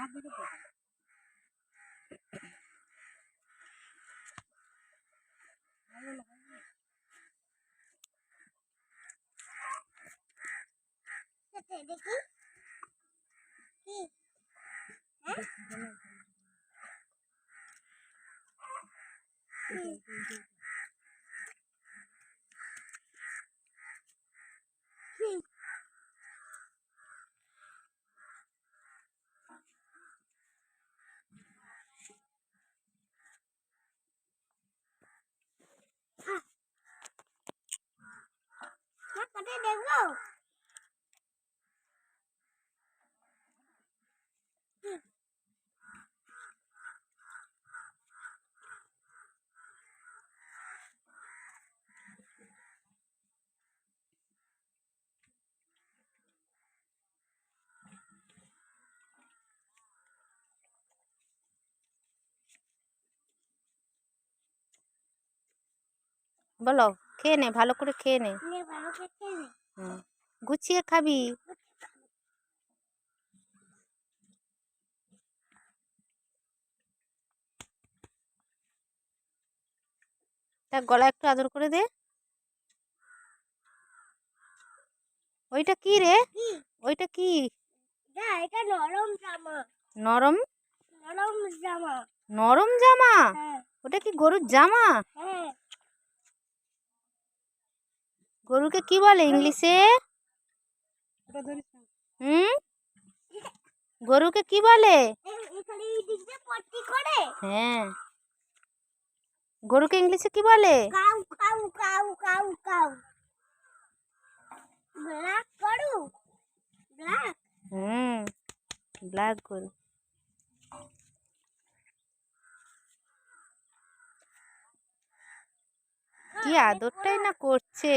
하기로 보자. 잘 올라가네. 그때 내기? 기. 응? 응. no. Bắt đầu খেয়ে নে ভালো করে খেয়ে নে। গুছিয়ে খাবি। তা গলা একটু আদর করে দে। ওইটা কি রে? ওইটা কি? এটা নরম জামা। নরম? নরম জামা। নরম জামা? হ্যাঁ। ওটা কি গরুর জামা? হ্যাঁ। গরুকে কি বলে ইংলিশে? হুম? গরুকে কি বলে? হ্যাঁ। গরুকে ইংলিশে কি বলে? ব্ল্যাক করু হুম ব্ল্যাক গরু। কি আদরটাই না করছে।